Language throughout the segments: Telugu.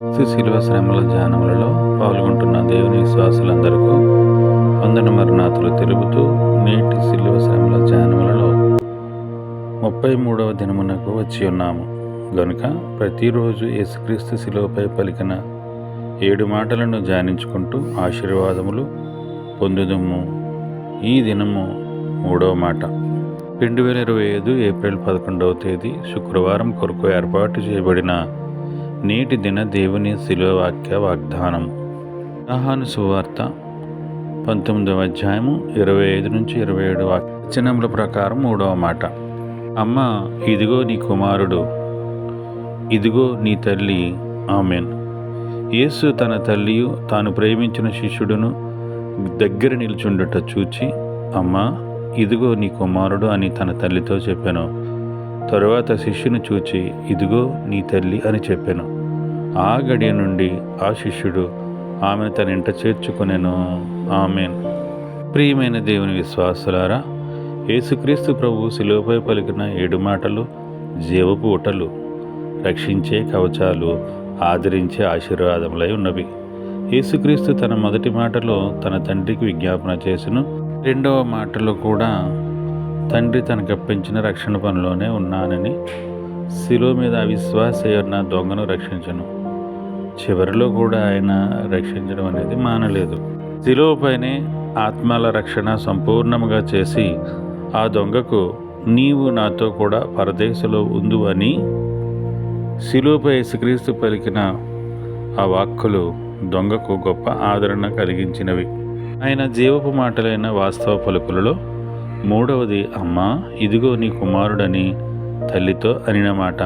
శిలువ శ్రమల ధ్యానములలో పాల్గొంటున్న దేవుని విశ్వాసులందరికీ వందన మరణాతులు తెలుపుతూ నేటి శిలువ శ్రమల ధ్యానములలో ముప్పై మూడవ దినమునకు వచ్చి ఉన్నాము. గనుక ప్రతిరోజు యేసుక్రీస్తు శిలువపై పలికిన ఏడు మాటలను ధ్యానించుకుంటూ ఆశీర్వాదములు పొందుదము. ఈ దినము మూడవ మాట. రెండు వేల ఇరవై ఐదు ఏప్రిల్ పదకొండవ తేదీ శుక్రవారం కొరకు ఏర్పాటు చేయబడిన నేటి దిన దేవుని శిలువవాక్య వాగ్దానం. ఆహాను సువార్త పంతొమ్మిదవ అధ్యాయము ఇరవై ఐదు నుంచి ఇరవై ఏడు వచనముల ప్రకారం మూడవ మాట. అమ్మ ఇదిగో నీ కుమారుడు. ఇదిగో నీ తల్లి. ఆమెన్. యేసు తన తల్లియు తాను ప్రేమించిన శిష్యుడును దగ్గర నిల్చుండుట చూచి అమ్మా ఇదిగో నీ కుమారుడు అని తన తల్లితో చెప్పాను. తరువాత శిష్యుని చూచి ఇదిగో నీ తల్లి అని చెప్పాను. ఆ గడియ నుండి ఆ శిష్యుడు ఆమెను తన ఇంట చేర్చుకునేను. ఆమెన్. ప్రియమైన దేవుని విశ్వాసులారా యేసుక్రీస్తు ప్రభు శిలువపై పలికిన ఏడు మాటలు జీవపు ఊటలు రక్షించే కవచాలు ఆదరించే ఆశీర్వాదములై ఉన్నవి. యేసుక్రీస్తు తన మొదటి మాటలో తన తండ్రికి విజ్ఞాపన చేసిన. రెండవ మాటలో కూడా తండ్రి తనకప్పించిన రక్షణ పనిలోనే ఉన్నానని శిలో మీద అవిశ్వాసయన్న దొంగను రక్షించను. చివరిలో కూడా ఆయన రక్షించడం అనేది మానలేదు. శిలోపైనే ఆత్మల రక్షణ సంపూర్ణముగా చేసి ఆ దొంగకు నీవు నాతో కూడా పరదేశంలో ఉందు అని శిలువపై యేసుక్రీస్తు పలికిన ఆ వాక్కులు దొంగకు గొప్ప ఆదరణ కలిగించినవి. ఆయన జీవపు మాటలైన వాస్తవ పలుకులలో మూడవది అమ్మా ఇదిగో నీ కుమారుడని తల్లితో అనిన మాట.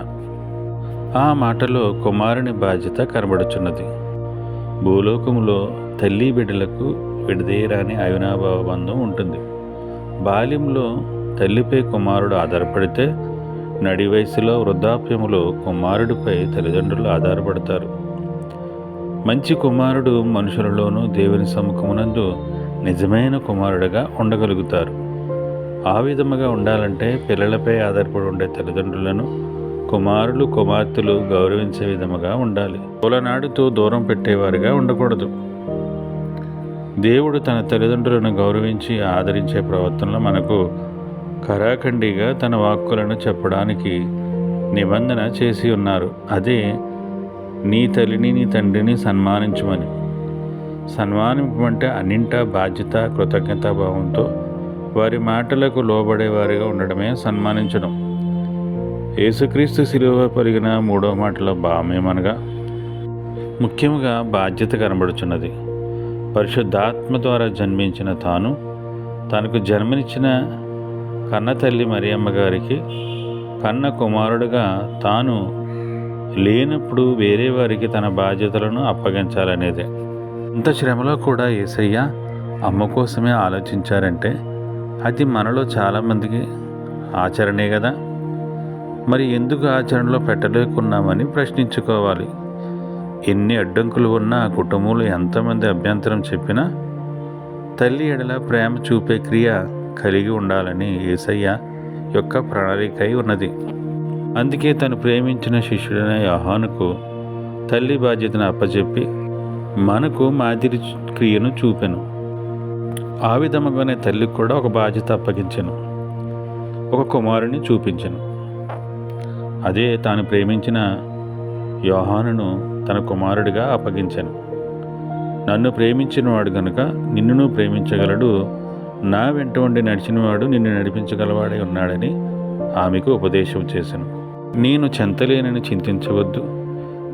ఆ మాటలో కుమారుని బాధ్యత కనబడుచున్నది. భూలోకములో తల్లి బిడ్డలకు విడదీయరాని అవినాభావ బంధం ఉంటుంది. బాల్యంలో తల్లిపై కుమారుడు ఆధారపడితే నడి వయసులో వృద్ధాప్యములో కుమారుడిపై తల్లిదండ్రులు ఆధారపడతారు. మంచి కుమారుడు మనుషులలోనూ దేవుని సముఖమునందు నిజమైన కుమారుడిగా ఉండగలుగుతారు. ఆ విధముగా ఉండాలంటే పిల్లలపై ఆధారపడి ఉండే తల్లిదండ్రులను కుమారులు కుమార్తెలు గౌరవించే విధముగా ఉండాలి. పూలనాడుతూ దూరం పెట్టేవారుగా ఉండకూడదు. దేవుడు తన తల్లిదండ్రులను గౌరవించి ఆదరించే ప్రవర్తనలో మనకు కరాఖండిగా తన వాక్కులను చెప్పడానికి నిబంధన చేసి ఉన్నారు. అదే నీ తల్లిని నీ తండ్రిని సన్మానించమని. సన్మానింపమంటే అన్నింటా బాధ్యత కృతజ్ఞతాభావంతో వారి మాటలకు లోబడేవారిగా ఉండడమే సన్మానించడం. యేసుక్రీస్తు శిలువ పరిగిన మూడవ మాటల భావమేమనగా ముఖ్యంగా బాధ్యత కనబడుచున్నది. పరిశుద్ధాత్మ ద్వారా జన్మించిన తాను తనకు జన్మనిచ్చిన కన్న తల్లి మరియమ్మ గారికి కన్న కుమారుడుగా తాను లేనప్పుడు వేరే వారికి తన బాధ్యతలను అప్పగించాలనేదే. ఇంత శ్రమలో కూడా ఏసయ్య అమ్మ కోసమే ఆలోచించారంటే అది మనలో చాలామందికి ఆచరణే కదా. మరి ఎందుకు ఆచరణలో పెట్టలేకున్నామని ప్రశ్నించుకోవాలి. ఎన్ని అడ్డంకులు ఉన్నా కుటుంబంలో ఎంతమంది అభ్యంతరం చెప్పినా తల్లి ఎడల ప్రేమ చూపే క్రియ కలిగి ఉండాలని ఏసయ్య యొక్క ప్రణాళికై ఉన్నది. అందుకే తను ప్రేమించిన శిష్యుడైన యోహానుకు తల్లి బాధ్యతను అప్పచెప్పి మనకు మాదిరి క్రియను చూపెను. ఆ విధముగానే తల్లికి కూడా ఒక బాధ్యత అప్పగించను. ఒక కుమారుని చూపించను. అదే తాను ప్రేమించిన యోహానును తన కుమారుడిగా అప్పగించాను. నన్ను ప్రేమించినవాడు గనుక నిన్నును ప్రేమించగలడు నా వెంట ఉండి నడిచినవాడు నిన్ను నడిపించగలవాడై ఉన్నాడని ఆమెకు ఉపదేశం చేశాను నేను చెంతలేనని చింతించవద్దు.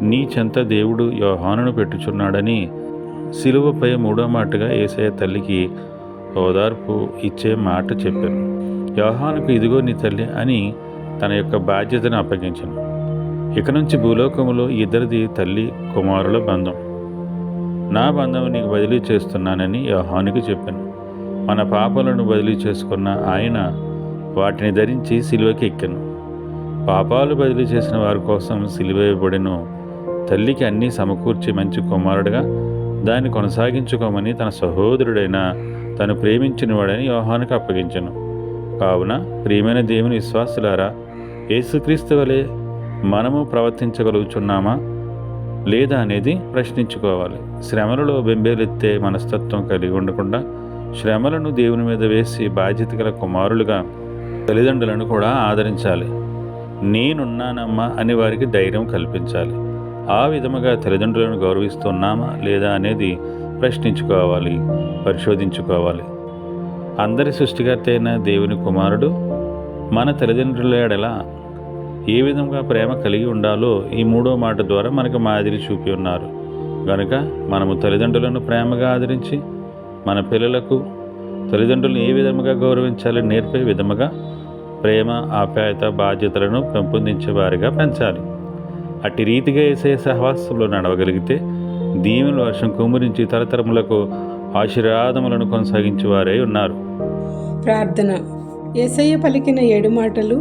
నీ చెంత దేవుడు యోహానును పెట్టుచున్నాడని సిలువపై మూడో మాటగా ఏసయ తల్లికి ఓదార్పు ఇచ్చే మాట చెప్పాను. యోహానుకు ఇదిగో నీ తల్లి అని తన యొక్క బాధ్యతను అప్పగించను. ఇక నుంచి భూలోకములో ఇద్దరిది తల్లి కుమారుల బంధం. నా బంధం నీకు బదిలీ చేస్తున్నానని యోహానికి చెప్పాను. మన పాపాలను బదిలీ చేసుకున్న ఆయన వాటిని ధరించి సిలువకి ఎక్కాను. పాపాలు బదిలీ చేసిన వారి కోసం సిలువేయబడిను తల్లికి అన్నీ సమకూర్చి మంచి కుమారుడుగా దాన్ని కొనసాగించుకోమని తన సహోదరుడైన తను ప్రేమించిన వాడని యోహానుకు అప్పగించను. కావున ప్రియమైన దేవుని విశ్వాసులారా యేసుక్రీస్తు వలె మనము ప్రవర్తించగలుగుచున్నామా? లేదా అనేది ప్రశ్నించుకోవాలి. శ్రమలలో బెంబేలెత్తే మనస్తత్వం కలిగి ఉండకుండా శ్రమలను దేవుని మీద వేసి బాధ్యత గల కుమారులుగా తల్లిదండ్రులను కూడా ఆదరించాలి. నేనున్నానమ్మా అని వారికి ధైర్యం కల్పించాలి. ఆ విధముగా తల్లిదండ్రులను గౌరవిస్తున్నామా లేదా అనేది ప్రశ్నించుకోవాలి పరిశోధించుకోవాలి. అందరి సృష్టికర్త అయిన దేవుని కుమారుడు మన తల్లిదండ్రుల ఎడల ఏ విధంగా ప్రేమ కలిగి ఉండాలో ఈ మూడో మాట ద్వారా మనకు మాదిరి చూపి ఉన్నారు. కనుక మనము తల్లిదండ్రులను ప్రేమగా ఆదరించి మన పిల్లలకు తల్లిదండ్రులను ఏ విధముగా గౌరవించాలని నేర్పే విధముగా ప్రేమ ఆప్యాయత బాధ్యతలను పెంపొందించే వారిగా పెంచాలి. అట్టి రీతిగా వేసే సహవాసంలో నడవగలిగితే దీవెన వర్షం కుమ్మరించి తరతరములకు ఆశీర్వాదములను కొనసాగించేవారై ఉన్నారు. ప్రార్థన. ఏసయ్య పలికిన ఏడు మాటలు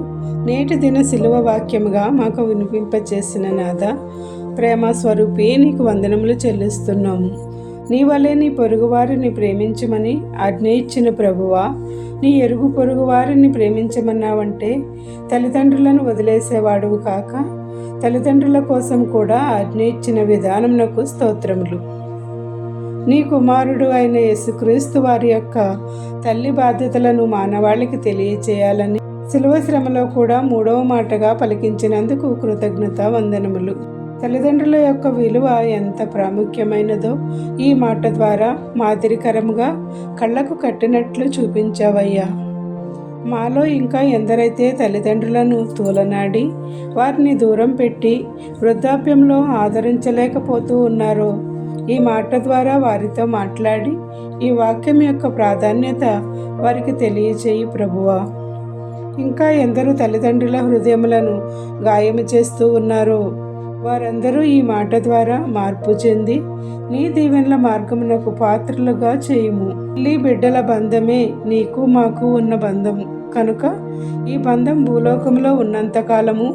నేటి దిన శిలువ వాక్యముగా మాకు వినిపింపచేసిన నాద ప్రేమ స్వరూపి నీకు వందనములు చెల్లిస్తున్నాము. నీ వలె నీ పొరుగువారిని ప్రేమించమని ఆజ్ఞ ఇచ్చిన ప్రభువా నీ ఎరుగు పొరుగువారిని ప్రేమించమన్నావంటే తల్లిదండ్రులను వదిలేసేవాడువు కాక తల్లిదండ్రుల కోసం కూడా ఆజ్ఞ ఇచ్చిన విధానమునకు స్తోత్రములు. నీ కుమారుడు అయిన యేసుక్రీస్తు వారి యొక్క తల్లి బాధ్యతలను మానవాళికి తెలియచేయాలని శిలువ శ్రమలో కూడా మూడవ మాటగా పలికించినందుకు కృతజ్ఞత వందనములు. తల్లిదండ్రుల యొక్క విలువ ఎంత ప్రాముఖ్యమైనదో ఈ మాట ద్వారా మాదిరికరముగా కళ్ళకు కట్టినట్లు చూపించావయ్యా. మాలో ఇంకా ఎందరైతే తల్లిదండ్రులను తూలనాడి వారిని దూరం పెట్టి వృద్ధాప్యంలో ఆదరించలేకపోతూ ఉన్నారో ఈ మాట ద్వారా వారితో మాట్లాడి ఈ వాక్యం యొక్క ప్రాధాన్యత వారికి తెలియచేయి ప్రభువా. ఇంకా ఎందరు తల్లిదండ్రుల హృదయములను గాయము చేస్తూ ఉన్నారో వారందరూ ఈ మాట ద్వారా మార్పు చెంది నీ దీవెనల మార్గమునకు పాత్రలుగా చేయుము. తల్లి బిడ్డల బంధమే నీకు మాకు ఉన్న బంధము. కనుక ఈ బంధం భూలోకంలో ఉన్నంత కాలము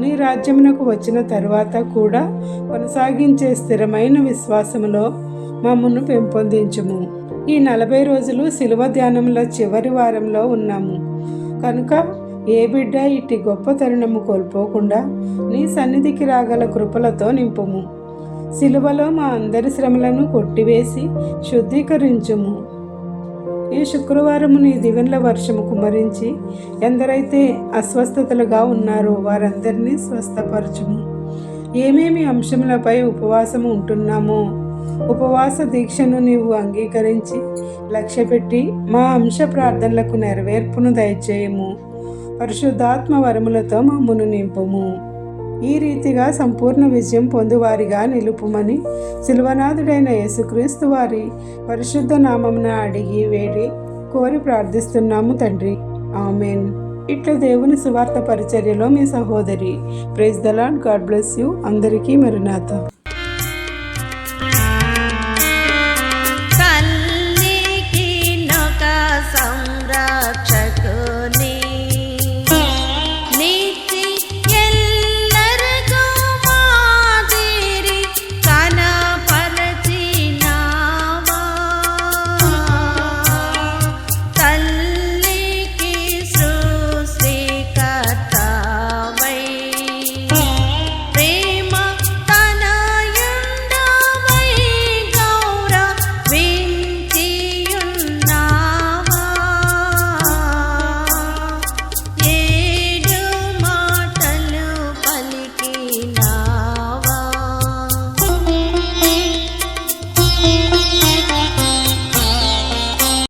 నీ రాజ్యమునకు వచ్చిన తర్వాత కూడా కొనసాగించే స్థిరమైన విశ్వాసములో మమ్మను పెంపొందించుము. ఈ నలభై రోజులు శిలువ ధ్యానముల చివరి వారంలో ఉన్నాము. కనుక ఏ బిడ్డ ఇట్టి గొప్ప తరుణము కోల్పోకుండా నీ సన్నిధికి రాగల కృపలతో నింపుము. సిలువలో మా అందరి శ్రమలను కొట్టివేసి శుద్ధీకరించుము. ఈ శుక్రవారము నీ దివెన్ల వర్షము కుమరించి ఎందరైతే అస్వస్థతలుగా ఉన్నారో వారందరినీ స్వస్థపరచుము. ఏమేమి అంశములపై ఉపవాసము ఉంటున్నామో ఉపవాస దీక్షను నీవు అంగీకరించి లక్ష్యపెట్టి మా అంశ ప్రార్థనలకు నెరవేర్పును దయచేయము. పరిశుద్ధాత్మ వరములతో మమ్మును నింపుము. ఈ రీతిగా సంపూర్ణ విజయం పొందువారిగా నిలుపుమని శిల్వనాథుడైన యేసుక్రీస్తు వారి పరిశుద్ధ నామమున అడిగి వేడి కోరి ప్రార్థిస్తున్నాము తండ్రి. ఆమెన్. ఇట్లా దేవుని సువార్త పరిచర్యలో మీ సహోదరి praise the God bless you. అందరికీ మరునాథ